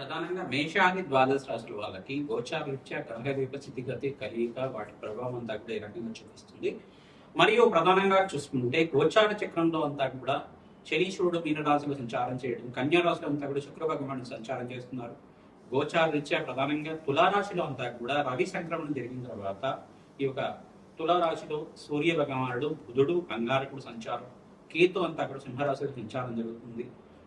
ప్రధానంగా మేషాది ద్వాదశ రాశుల వాళ్ళకి గోచార రీత్యా గ్రహదీప స్థితిగతి కలియిక వాటి ప్రభావం తగ్గ కూడా ఈ రకంగా చూపిస్తుంది. మరియు ప్రధానంగా చూసుకుంటే గోచార చక్రంలో అంతా కూడా శనీశ్వరుడు మీన సంచారం చేయడం కన్యా రాశిలో అంతా కూడా శుక్ర భగవానుడు సంచారం చేస్తున్నారు. గోచార రీత్యా ప్రధానంగా తులారాశిలో అంతా కూడా రవి సంక్రమణం జరిగిన తర్వాత ఈ యొక్క తులారాశిలో సూర్య భగవానుడు బుధుడు కంగారకుడు సంచారం కేతు అంతా కూడా సింహరాశిలో సంచారం జరుగుతుంది.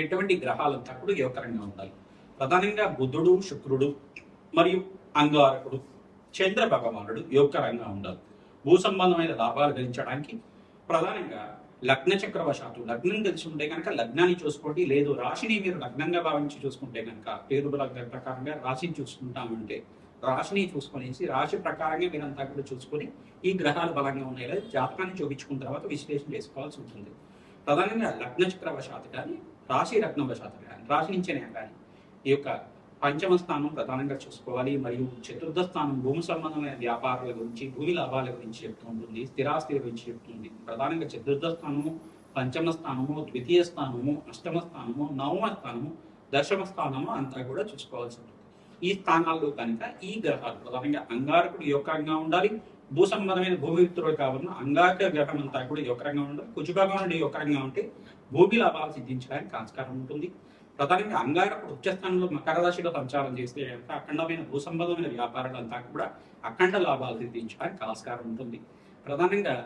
ఎటువంటి గ్రహాలంతా కూడా యోగకరంగా ఉండాలి. ప్రధానంగా బుధుడు శుక్రుడు మరియు అంగారకుడు చంద్ర భగవానుడు యోగకరంగా ఉండాలి. భూ సంబంధమైన లాభాలు గెలించడానికి ప్రధానంగా లగ్న చక్రవశాత్తు లగ్నం తెలిసి ఉంటే కనుక లగ్నాన్ని చూసుకోండి. లేదు రాశిని మీరు లగ్నంగా భావించి చూసుకుంటే కనుక పేరు లగ్న ప్రకారంగా రాశిని చూసుకుంటామంటే రాశిని చూసుకునేసి రాశి ప్రకారంగా మీరంతా కూడా చూసుకొని ఈ గ్రహాలు బలంగా ఉన్నాయి లేదా జాతకాన్ని చూపించుకున్న తర్వాత విశ్లేషణ చేసుకోవాల్సి ఉంటుంది. ప్రధానంగా లగ్న చక్రవశాత్తు కానీ రాశి లగ్నవశాత్తు కానీ రాశి నుంచేనే కానీ ఈ యొక్క పంచమ స్థానం ప్రధానంగా చూసుకోవాలి. మరియు చతుర్థ స్థానం భూమి సంబంధమైన వ్యాపారాల గురించి భూమి లాభాల గురించి చెప్తూ ఉంటుంది స్థిరాస్తి గురించి చెప్తుంది ప్రధానంగా చతుర్థ స్థానము పంచమ స్థానము ద్వితీయ స్థానము అష్టమ స్థానము నవమ స్థానము దశమ స్థానము అంతా కూడా చూసుకోవాల్సి ఉంటుంది. ఈ స్థానాల్లో కనుక ఈ గ్రహాలు ప్రధానంగా అంగారకుడు యోగంగా ఉండాలి భూ సంబంధమైన భూమిత్రుడు కావున అంగారక గ్రహం అంతా కూడా యోగరంగా ఉండాలి రంగా కుజభాగం ఈ ఒక ఉంటే భూమి లాభాలు సిద్ధించడానికి ఆస్కారం ఉంటుంది. ప్రధానంగా అంగారకుడు ఉచ్చస్థానంలో మకర రాశిలో సంచారం చేస్తే కనుక అఖండమైన భూ సంబంధమైన వ్యాపారాలంతా కూడా అఖండ లాభాలు సిద్ధించడానికి ఆస్కారం ఉంటుంది. ప్రధానంగా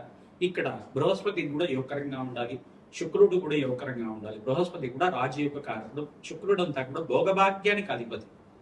ఇక్కడ బృహస్పతి కూడా యోగకరంగా ఉండాలి శుక్రుడు కూడా యోగకరంగా ఉండాలి బృహస్పతి కూడా రాజయోగ కారకుడు శుక్రుడు అంతా కూడా భోగభాగ్యానికి అధిపతి.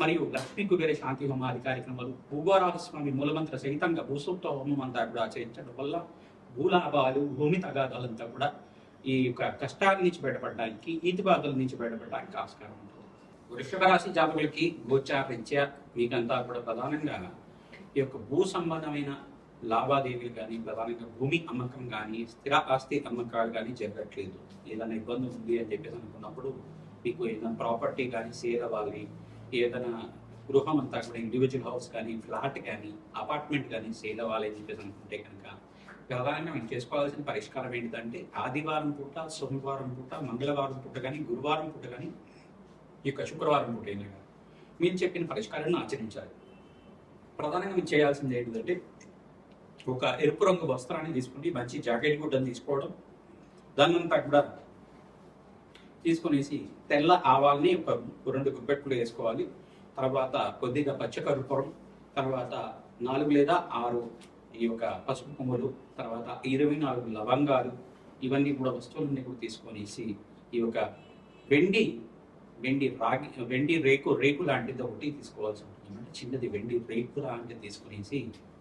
మరియు లక్ష్మీ కుబేర శాంతి హోమాది కార్యక్రమాలు భూగోరాజస్వామి మూలమంత్ర సహితంగా భూసూక్త హోమం అంతా కూడా ఆచరించడం వల్ల భూలాభాలు భూమి తగాదాలంతా కూడా ఈ యొక్క కష్టాల నుంచి బయటపడడానికి ఈతి బాధల నుంచి బయటపడడానికి ఆస్కారం ఉంటుంది. వృషభ రాశి జాతకులకి గోచారించా మీకంతా కూడా ప్రధానంగా ఈ యొక్క భూ సంబంధమైన లావాదేవీలు కానీ ప్రధానంగా భూమి అమ్మకం కానీ స్థిర ఆస్తి అమ్మకాలు కానీ జరగట్లేదు. ఏదైనా ఇబ్బంది ఉంది అని చెప్పేసి అనుకున్నప్పుడు మీకు ఏదైనా ప్రాపర్టీ కానీ సేల్ అవ్వాలి ఏదైనా గృహం అంతా కూడా ఇండివిజువల్ హౌస్ కానీ ఫ్లాట్ కానీ అపార్ట్మెంట్ కానీ సేల్ అవ్వాలి అని చెప్పేసి అనుకుంటే కనుక ప్రధానంగా మేము చేసుకోవాల్సిన పరిష్కారం ఏంటంటే ఆదివారం పూట సోమవారం పూట మంగళవారం పూట కానీ గురువారం పూట కానీ ఈ యొక్క శుక్రవారం పూట అయినా కానీ మీరు చెప్పిన పరిష్కారాన్ని ఆచరించాలి. ప్రధానంగా మీరు చేయాల్సింది ఏంటంటే ఒక ఎరుపు రంగు వస్త్రాన్ని తీసుకుని మంచి జాకెట్ గుడ్డని తీసుకోవడం. దాన్నంతా కూడా తీసుకునేసి తెల్ల ఆవాల్ని ఒక రెండు గుప్పెట్లు వేసుకోవాలి. తర్వాత కొద్దిగా పచ్చకర్పూరం తర్వాత నాలుగు లేదా ఆరు ఈ యొక్క పసుపు కొమ్ములు తర్వాత ఇరవై నాలుగు లవంగాలు ఇవన్నీ కూడా వస్తువులన్నీ కూడా తీసుకొనేసి ఈ యొక్క వెండి వెండి రాగి వెండి రేకు రేకు లాంటిది ఒకటి తీసుకోవాల్సి ఉంటుంది. చిన్నది వెండి రేకు లాంటిది తీసుకునేసి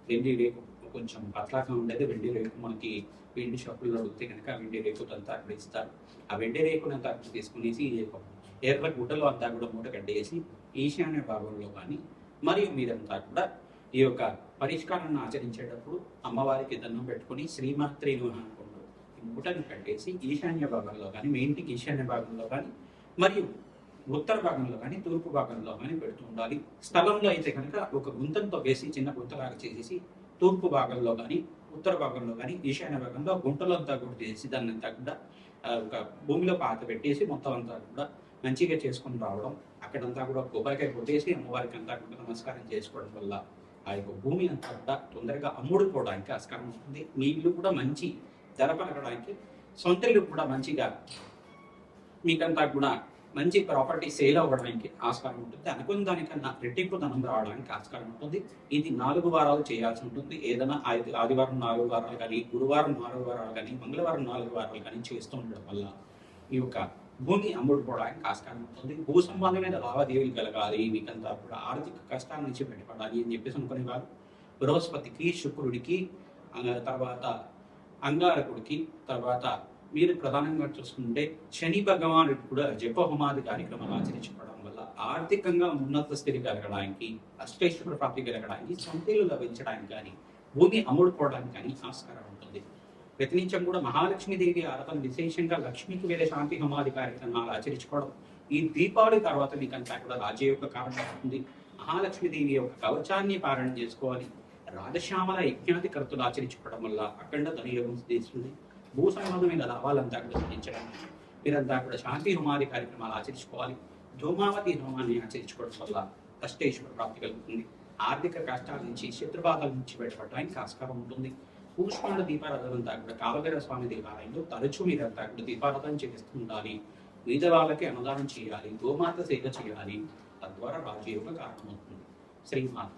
వెండి రేకు కొంచెం పతలాగా ఉండేది. వెండి రేకు మనకి వెండి షాపుల్లో వస్తే కనుక వెండి రేకు అంతా అక్కడ ఇస్తారు ఆ వెండి రేకుని అంతా అక్కడ తీసుకునేసి ఎర్ర గుడ్డలో అంతా కూడా మూట కట్టేసి ఈశాన్య భాగంలో కానీ మరియు మీరంతా కూడా ఈ యొక్క పరిష్కారాన్ని ఆచరించేటప్పుడు అమ్మవారికి దండం పెట్టుకుని శ్రీమాత్రి అనుకుంటూ ఈ మూటను కట్టేసి ఈశాన్య భాగంలో కానీ మీ ఇంటికి ఈశాన్య భాగంలో కానీ మరియు ఉత్తర భాగంలో కానీ తూర్పు భాగంలో కానీ పెడుతూ ఉండాలి. స్థలంలో అయితే కనుక ఒక గుంతంతో వేసి చిన్న గుంతలాగా చేసేసి తూర్పు భాగంలో కానీ ఉత్తర భాగంలో కానీ ఈశాన్య భాగంలో గుంటలంతా కూడా చేసి దాన్ని అంతా కూడా ఒక భూమిలో పాత పెట్టేసి మొత్తం అంతా కూడా మంచిగా చేసుకొని రావడం అక్కడంతా కూడా కొబ్బరికాయ కొట్టేసి అమ్మవారికి అంతా కూడా నమస్కారం చేసుకోవడం వల్ల ఆ యొక్క భూమి అంతా కూడా తొందరగా అమ్ముడుకోవడానికి ఆస్కారం ఉంటుంది. మీ ఇల్లు కూడా మంచి ధర పలకడానికి సొంత ఇల్లు కూడా మంచిగా మీకంతా కూడా మంచి ప్రాపర్టీ సేల్ అవ్వడానికి ఆస్కారం ఉంటుంది. అనుకున్న దానికన్నా రెట్టింపు ధనం రావడానికి ఆస్కారం ఉంటుంది. ఇది నాలుగు వారాలు చేయాల్సి ఉంటుంది. ఏదైనా ఆది- ఆదివారం నాలుగు వారాలు కానీ గురువారం నాలుగు వారాలు కానీ మంగళవారం నాలుగు వారాలు కానీ చేస్తూ ఉండడం వల్ల ఈ యొక్క భూమి అమ్ముడుకోవడానికి ఆస్కారం ఉంటుంది. భూ సంబంధమైన లావాదేవీలు కలగాలి మీకంతా కూడా ఆర్థిక కష్టాల నుంచి బయటపడాలి అని చెప్పేసి అనుకునేవారు. బృహస్పతికి శుక్రుడికి తర్వాత అంగారకుడికి తర్వాత మీరు ప్రధానంగా చూసుకుంటే శని భగవానుడు కూడా జపహోమాది కార్యక్రమాలు ఆచరించుకోవడం వల్ల ఆర్థికంగా ఉన్నత స్థితి కలగడానికి అష్టేశ్వర ప్రాప్తి కలగడానికి సొంతలు లభించడానికి కానీ భూమి అమ్ముడుకోవడానికి కానీ ఆస్కారం ఉంటుంది. ప్రతినిత్యం కూడా మహాలక్ష్మీదేవి ఆరాధన విశేషంగా లక్ష్మికి వేరే శాంతి హోమాది కార్యక్రమాలు ఆచరించుకోవడం. ఈ దీపావళి తర్వాత మీకంతా కూడా రాజయోగ కారణం అవుతుంది. మహాలక్ష్మీదేవి యొక్క కవచాన్ని పారణం చేసుకోవాలి. రాజశ్యామల యజ్ఞాది కర్తలు ఆచరించుకోవడం వల్ల అఖండ ధనయోగం సిద్ధిస్తుంది భూ సంబంధమైన లాభాలంతా కూడా సిద్ధించడానికి మీరంతా కూడా శాంతి హోమాది కార్యక్రమాలు ఆచరించుకోవాలి. ధూమావతి హోమాన్ని ఆచరించుకోవడం వల్ల కష్టేశ్వర ప్రాప్తి కలుగుతుంది. ఆర్థిక కష్టాల నుంచి శత్రుబాధల నుంచి బయటపడడానికి ఆస్కారం ఉంటుంది. కూష్మాండ దీపారాధన అంతా కూడా కాలభైర స్వామి దేవాలయంలో తరచూ మీరంతా కూడా దీపారాధన చేస్తూ ఉండాలి. మిగతా వాళ్ళకి అన్నదానం చేయాలి గోమాత సేవ చేయాలి. తద్వారా రాజయోగ కారణమవుతుంది. శ్రీమాత